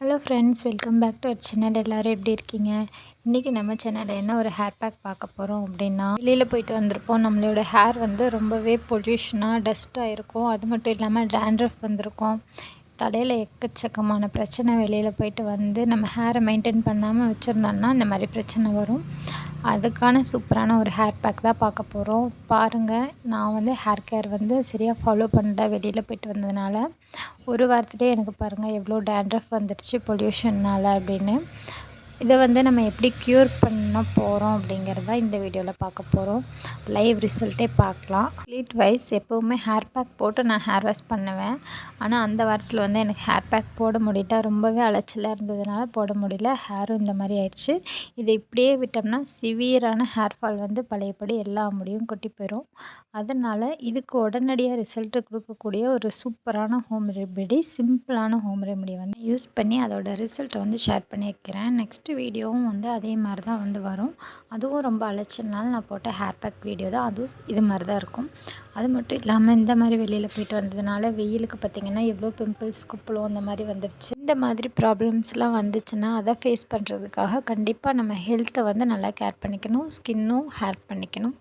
Hello friends welcome back to our channel எல்லோரும் எப்படி இருக்கீங்க? இன்றைக்கி நம்ம சேனலில் என்ன ஒரு ஹேர் பேக் பார்க்க போகிறோம் அப்படின்னா வெளியில் போயிட்டு வந்திருப்போம். நம்மளோட ஹேர் வந்து ரொம்பவே பொல்யூஷனாக டஸ்ட்டாக இருக்கும். அது மட்டும் இல்லாமல் டேண்ட்ரஃப் வந்திருக்கும். தலையில் எக்கச்சக்கமான பிரச்சனை வெளியில் போயிட்டு வந்து நம்ம ஹேரை மெயின்டைன் பண்ணாமல் வச்சுருந்தோம்னா இந்த மாதிரி பிரச்சனை வரும். அதுக்கான சூப்பரான ஒரு ஹேர் பேக் தான் பார்க்க போகிறோம் பாருங்கள் நான் வந்து ஹேர் கேர் வந்து சரியாக ஃபாலோ பண்ணல வெளியில் போயிட்டு வந்ததுனால. ஒரு வாரத்துலேயே எனக்கு பாருங்கள் எவ்வளோ டேண்ட்ரஃப் வந்துடுச்சு பொல்யூஷன்னால் அப்படின்னு. இதை வந்து நம்ம எப்படி க்யூர் பண்ண போகிறோம் அப்படிங்கிறத இந்த வீடியோவில் பார்க்க போகிறோம் லைவ் ரிசல்ட்டே பார்க்கலாம். ஸ்லீட் வைஸ் எப்போவுமே ஹேர் பேக் போட்டு நான் ஹேர் வாஷ் பண்ணுவேன். ஆனால் அந்த வாரத்தில் வந்து எனக்கு ஹேர் பேக் போட முடியல. ரொம்பவே அலைச்சலாக இருந்ததுனால போட முடியல. ஹேரும் இந்த மாதிரி ஆயிடுச்சு. இதை இப்படியே விட்டோம்னா சிவியரான ஹேர் ஃபால் வந்து பழையபடி எல்லா முடியும் கொட்டி போயிடும் அதனால் இதுக்கு உடனடியாக ரிசல்ட்டு கொடுக்கக்கூடிய ஒரு சூப்பரான ஹோம் ரெமெடி சிம்பிளான ஹோம் ரெமெடி வந்து யூஸ் பண்ணி அதோட ரிசல்ட்டை வந்து ஷேர் பண்ணியிருக்கிறேன் நெக்ஸ்ட் வீடியோவும் வந்து அதே மாதிரி தான் வந்து வரும். அதுவும் ரொம்ப அலைச்சல்னால நான் போட்ட ஹேர் பேக் வீடியோ தான். அதுவும் இது மாதிரி தான் இருக்கும். அது மட்டும் இல்லாமல் இந்த மாதிரி வெளியில் போயிட்டு வந்ததுனால வெயிலுக்கு பார்த்திங்கன்னா எவ்வளோ பிம்பிள்ஸ் குப்பளம் அந்த மாதிரி வந்துருச்சு. இந்த மாதிரி ப்ராப்ளம்ஸ்லாம் வந்துச்சுன்னா அதை ஃபேஸ் பண்ணுறதுக்காக கண்டிப்பாக நம்ம ஹெல்த்தை வந்து நல்லா கேர் பண்ணிக்கணும். ஸ்கின்னும் ஹேர் பண்ணிக்கணும்.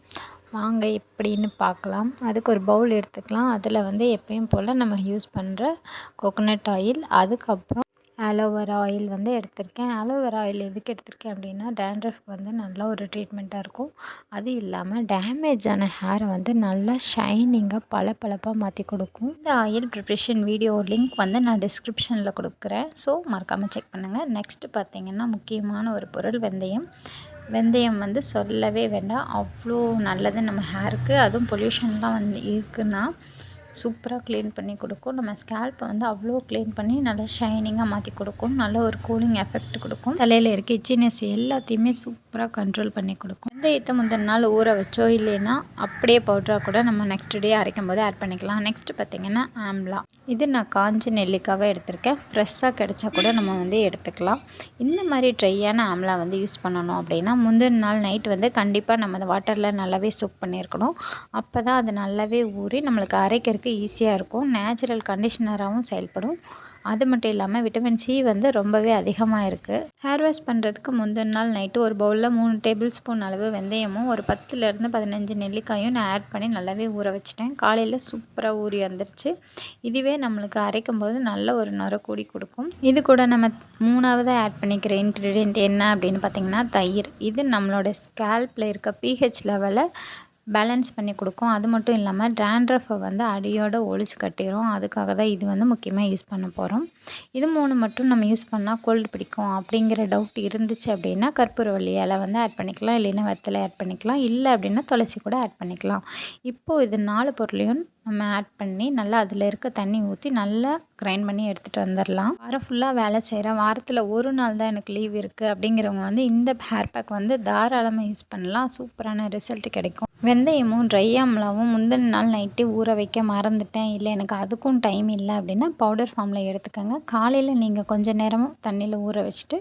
வாங்க எப்படின்னு பார்க்கலாம். அதுக்கு ஒரு பவுல் எடுத்துக்கலாம். அதில் வந்து எப்பயும் போல் நம்ம யூஸ் பண்ணுற கோகோனட் ஆயில் அதுக்கப்புறம் ஆலோவேரா ஆயில் வந்து எடுத்திருக்கேன். ஆலோவேரா ஆயில் எதுக்கு எடுத்திருக்கேன் அப்படின்னா டேண்ட்ரஃப் வந்து நல்லா ஒரு ட்ரீட்மெண்ட்டாக இருக்கும். அது இல்லாமல் டேமேஜ் ஆன ஹேரை வந்து நல்லா ஷைனிங்காக பளபளப்பாக மாற்றி கொடுக்கும். இந்த ஆயில் ப்ரிப்ரேஷன் வீடியோ லிங்க் வந்து நான் டிஸ்கிரிப்ஷனில் கொடுக்குறேன். ஸோ மறக்காமல் செக் பண்ணுங்கள் நெக்ஸ்ட்டு பார்த்திங்கன்னா முக்கியமான ஒரு பொருள் வெந்தயம். வெந்தயம் வந்து சொல்லவே வேண்டாம். அவ்வளோ நல்லது நம்ம ஹேருக்கு அதுவும் பொல்யூஷன்லாம் வந்து இருக்குன்னா சூப்பராக க்ளீன் பண்ணி கொடுக்கும். நம்ம ஸ்கேல்ப்பை வந்து அவ்வளோ க்ளீன் பண்ணி நல்லா ஷைனிங்காக மாற்றி கொடுக்கும். நல்ல ஒரு கூலிங் எஃபெக்ட் கொடுக்கும். தலையில் இருக்க இச்சினஸ் எல்லாத்தையுமே சூப்பராக கண்ட்ரோல் பண்ணி கொடுக்கும். இந்த வெந்தயத்தை முந்தின நாள் ஊற வச்சோ இல்லைன்னா அப்படியே பவுட்ராக கூட நம்ம நெக்ஸ்ட் டே அரைக்கும் போது ஆட் பண்ணிக்கலாம். நெக்ஸ்ட் பார்த்திங்கன்னா ஆம்லா இது நான் காஞ்சி நெல்லிக்காவை எடுத்திருக்கேன். ஃப்ரெஷ்ஷாக கிடச்சா கூட நம்ம வந்து எடுத்துக்கலாம். இந்த மாதிரி ட்ரையான ஆம்லா வந்து யூஸ் பண்ணணும் அப்படின்னா முந்தின நாள் நைட் வந்து கண்டிப்பாக நம்ம அந்த வாட்டரில் நல்லாவே சூப் பண்ணியிருக்கணும். அப்போ தான் அது நல்லாவே ஊறி நம்மளுக்கு அரைக்கிறதுக்கு ஈஸியாக இருக்கும். நேச்சுரல் கண்டிஷ்னராகவும் செயல்படும். அது மட்டும் இல்லாமல் விட்டமின் சி வந்து ரொம்பவே அதிகமாக இருக்குது ஹேர் வாஷ் பண்ணுறதுக்கு முந்தின நாள் நைட்டு ஒரு பவுலில் மூணு டேபிள் ஸ்பூன் அளவு வெந்தயமும் ஒரு பத்துலேருந்து பதினஞ்சு நெல்லிக்காயும் நான் ஆட் பண்ணி நல்லாவே ஊற வச்சிட்டேன். காலையில் சூப்பராக ஊறி வந்துருச்சு. இதுவே நம்மளுக்கு அரைக்கும் போது நல்ல ஒரு நுர கூடி கொடுக்கும். இது கூட நம்ம மூணாவதாக ஆட் பண்ணிக்கிற இன்க்ரீடியன்ட் என்ன அப்படின்னு பார்த்திங்கன்னா தயிர். இது நம்மளோட ஸ்கேல்பில் இருக்க பிஹெச் லெவலை பேலன்ஸ் பண்ணி கொடுக்கும். அது மட்டும் இல்லாமல் ட்ராண்ட்ரஃபை வந்து அடியோடு ஒழிச்சு கட்டிடும் அதுக்காக தான் இது வந்து முக்கியமாக யூஸ் பண்ண போகிறோம் இது மூணு மட்டும் நம்ம யூஸ் பண்ணால் கோல்டு பிடிக்கும் அப்படிங்கிற டவுட் இருந்துச்சு அப்படின்னா கற்பூரவள்ளி இலை வந்து ஆட் பண்ணிக்கலாம். இல்லைன்னா வெத்தலை ஆட் பண்ணிக்கலாம். இல்லை அப்படின்னா துளசி கூட ஆட் பண்ணிக்கலாம். இப்போது இது நாலு பொருளையும் நம்ம ஆட் பண்ணி நல்லா அதில் இருக்க தண்ணி ஊற்றி நல்லா கிரைண்ட் பண்ணி எடுத்துகிட்டு வந்துடலாம் வாரம் ஃபுல்லாக வேலை செய்கிறேன் வாரத்தில் ஒரு நாள் தான் எனக்கு லீவ் இருக்குது அப்படிங்கிறவங்க வந்து இந்த ஹேர் பேக் வந்து தாராளமாக யூஸ் பண்ணலாம். சூப்பரான ரிசல்ட் கிடைக்கும். வெந்தயமும் ட்ரை ஆம்லாவும் முந்தின நாள் நைட்டே ஊற வைக்க மறந்துட்டேன். இல்லை எனக்கு அதுக்கும் டைம் இல்லை அப்படின்னா பவுடர் ஃபார்மில் எடுத்துக்கோங்க. காலையில் நீங்கள் கொஞ்சம் நேரமும் தண்ணியில் ஊற வச்சுட்டு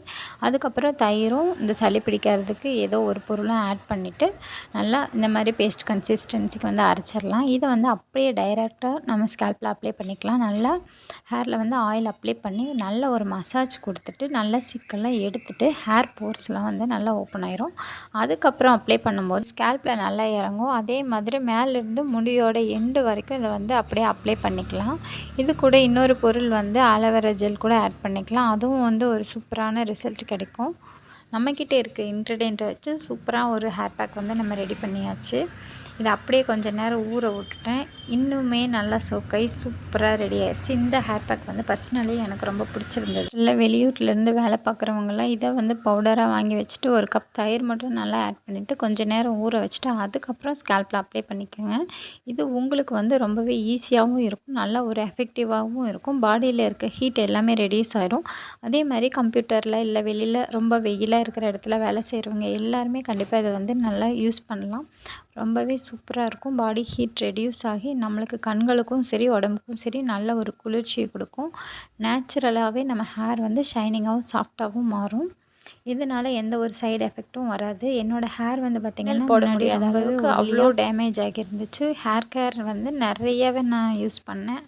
அதுக்கப்புறம் தயிரும் இந்த சளி பிடிக்கிறதுக்கு ஏதோ ஒரு பொருளும் ஆட் பண்ணிவிட்டு நல்லா இந்த மாதிரி பேஸ்ட் கன்சிஸ்டன்சிக்கு வந்து அரைச்சிடலாம். இதை வந்து அப்படியே டைரெக்டாக நம்ம ஸ்கேல்பில் அப்ளை பண்ணிக்கலாம். நல்லா ஹேரில் வந்து ஆயில் அப்ளை பண்ணி நல்ல ஒரு மசாஜ் கொடுத்துட்டு நல்லா சிக்கெல்லாம் எடுத்துகிட்டு ஹேர் போர்ஸ்லாம் வந்து நல்லா ஓப்பன் ஆயிரும். அதுக்கப்புறம் அப்ளை பண்ணும்போது ஸ்கேல்பில் நல்லா இறங்கும் அதே மாதிரி மேலேருந்து முடியோட எண்டு வரைக்கும் இதை வந்து அப்படியே அப்ளை பண்ணிக்கலாம். இது கூட இன்னொரு பொருள் வந்து ஆலோவேரா ஜெல் கூட ஆட் பண்ணிக்கலாம். அதுவும் வந்து ஒரு சூப்பரான ரிசல்ட் கிடைக்கும். நம்மக்கிட்ட இருக்க இன்க்ரீடியண்ட்டை வச்சு சூப்பராக ஒரு ஹேர் பேக் வந்து நம்ம ரெடி பண்ணியாச்சு. இதை அப்படியே கொஞ்சம் நேரம் ஊற விட்டுட்டேன். இன்னுமே நல்லா சோக்காய் சூப்பராக ரெடி ஆயிடுச்சு இந்த ஹேர் பேக் வந்து பர்சனலி எனக்கு ரொம்ப பிடிச்சிருந்தது. இல்லை வெளியூர்லேருந்து வேலை பார்க்குறவங்களாம் இதை வந்து பவுடராக வாங்கி வச்சுட்டு ஒரு கப் தயிர் மட்டும் நல்லா ஆட் பண்ணிவிட்டு கொஞ்சம் நேரம் ஊற வச்சுட்டு அதுக்கப்புறம் ஸ்கேல்பில் அப்ளை பண்ணிக்கோங்க. இது உங்களுக்கு வந்து ரொம்பவே ஈஸியாகவும் இருக்கும். நல்லா ஒரு எஃபெக்டிவாகவும் இருக்கும். பாடியில் இருக்க ஹீட் எல்லாமே ரெடியூஸ் ஆயிரும். அதே மாதிரி கம்ப்யூட்டரில் இல்லை வெளியில் ரொம்ப வெயிலாக இருக்கிற இடத்துல வேலை செய்கிறவங்க எல்லாருமே கண்டிப்பாக இதை வந்து நல்லா யூஸ் பண்ணலாம். ரொம்பவே சூப்பராக இருக்கும். பாடி ஹீட் ரெடியூஸ் ஆகி நம்மளுக்கு கண்களுக்கும் சரி உடம்புக்கும் சரி நல்ல ஒரு குளிர்ச்சியை கொடுக்கும். நேச்சுரலாகவே நம்ம ஹேர் வந்து ஷைனிங்காகவும் சாஃப்டாகவும் மாறும். இதனால் எந்த ஒரு சைடு எஃபெக்ட்டும் வராது. என்னோடய ஹேர் வந்து பார்த்திங்கன்னா போட முடியாத அளவுக்கு அவ்வளோ டேமேஜ் ஆகியிருந்துச்சு. ஹேர் கேர் வந்து நிறையவே நான் யூஸ் பண்ணேன்.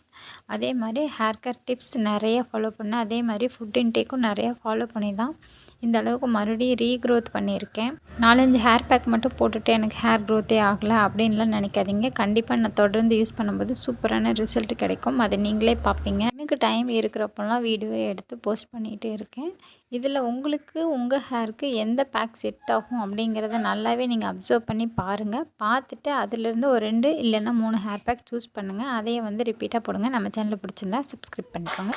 அதே மாதிரி ஹேர் கேர் டிப்ஸ் நிறைய ஃபாலோ பண்ணேன் அதே மாதிரி ஃபுட் இன்டேக்கும் நிறையா ஃபாலோ பண்ணி தான் இந்த அளவுக்கு மறுபடியும் ரீக்ரோத் பண்ணியிருக்கேன். நாலஞ்சு ஹேர் பேக் மட்டும் போட்டுட்டு எனக்கு ஹேர் க்ரோத்தே ஆகலை அப்படின்லாம் நினைக்காதீங்க. கண்டிப்பாக நான் தொடர்ந்து யூஸ் பண்ணும்போது சூப்பரான ரிசல்ட் கிடைக்கும். அதை நீங்களே பார்ப்பீங்க. எனக்கு டைம் இருக்கிறப்பெல்லாம் வீடியோ எடுத்து போஸ்ட் பண்ணிகிட்டே இருக்கேன். இதில் உங்களுக்கு உங்கள் ஹேருக்கு எந்த பேக் செட் ஆகும் அப்படிங்கிறத நல்லாவே நீங்கள் அப்சர்வ் பண்ணி பாருங்கள் பார்த்துட்டு அதுலேருந்து ஒரு ரெண்டு இல்லைன்னா மூணு ஹேர் பேக் சூஸ் பண்ணுங்கள் அதையே வந்து ரிப்பீட்டாக போடுங்க. நம்ம சேனலை பிடிச்சிருந்தா சப்ஸ்கிரைப் பண்ணிக்கோங்க.